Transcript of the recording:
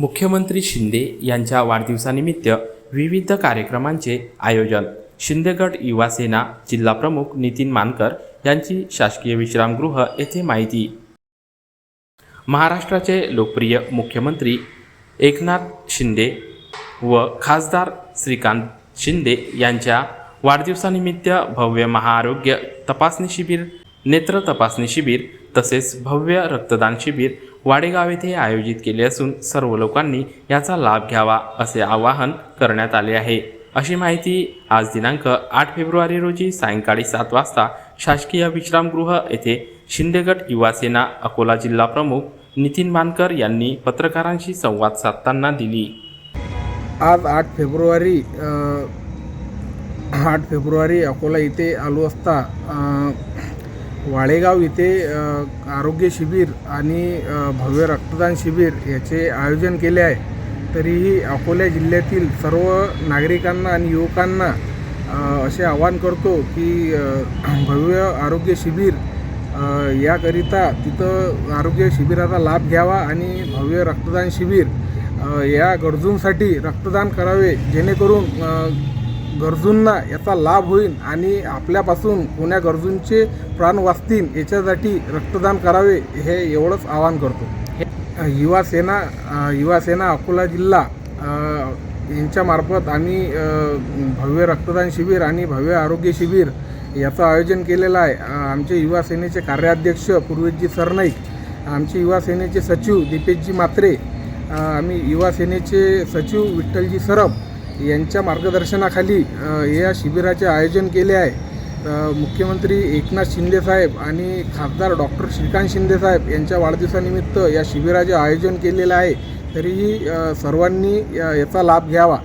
मुख्यमंत्री शिंदे यांच्या वाढदिवसानिमित्त विविध कार्यक्रमांचे आयोजन. शिंदेगड युवा सेना जिल्हाप्रमुख नितीन मानकर यांची शासकीय विश्रामगृह येथे माहिती. महाराष्ट्राचे लोकप्रिय मुख्यमंत्री एकनाथ शिंदे व खासदार श्रीकांत शिंदे यांच्या वाढदिवसानिमित्त भव्य महाआरोग्य तपासणी शिबिर नेत्र तपासणी शिबिर तसेच भव्य रक्तदान शिबिर वाडेगाव येथे आयोजित केले असून सर्व लोकांनी याचा लाभ घ्यावा असे आवाहन करण्यात आले आहे. अशी माहिती आज दिनांक आठ फेब्रुवारी रोजी सायंकाळी सात वाजता शासकीय विश्रामगृह येथे शिंदेगड युवा सेना अकोला जिल्हा प्रमुख नितीन मानकर यांनी पत्रकारांशी संवाद साधताना दिली. आज आठ फेब्रुवारी आठ फेब्रुवारी अकोला इथे आलो असता वाळेगाव इथे आरोग्य शिबिर आणि भव्य रक्तदान शिबिर याचे आयोजन केले आहे. तरीही अकोला जिल्ह्यातील सर्व नागरिकांना आणि युवकांना असे आवाहन करतो की भव्य आरोग्य शिबिर याकरिता तिथं आरोग्य शिबिराचा लाभ घ्यावा आणि भव्य रक्तदान शिबिर या गरजूंसाठी रक्तदान करावे जेणेकरून गरजूंना याचा लाभ होईल आणि आपल्यापासून कोण्या गरजूंचे प्राण वाचतील याच्यासाठी रक्तदान करावे हे एवढंच आवाहन करतो. युवा सेना युवा सेना अकोला जिल्हा यांच्यामार्फत आम्ही भव्य रक्तदान शिबिर आणि भव्य आरोग्य शिबिर याचं आयोजन केलेलं आहे. आमचे युवा सेनेचे कार्याध्यक्ष पूर्वेशजी सरनाईक आमचे युवा सेनेचे सचिव दीपेशजी मात्रे आम्ही युवा सेनेचे सचिव विठ्ठलजी सरब यांच्या मार्गदर्शनाखाली या शिबिराचे आयोजन केले आहे. मुख्यमंत्री एकनाथ शिंदेसाहेब आणि खासदार डॉक्टर श्रीकांत शिंदेसाहेब यांच्या वाढदिवसानिमित्त या शिबिराचे आयोजन केलेलं आहे. तरीही सर्वांनी याचा लाभ घ्यावा.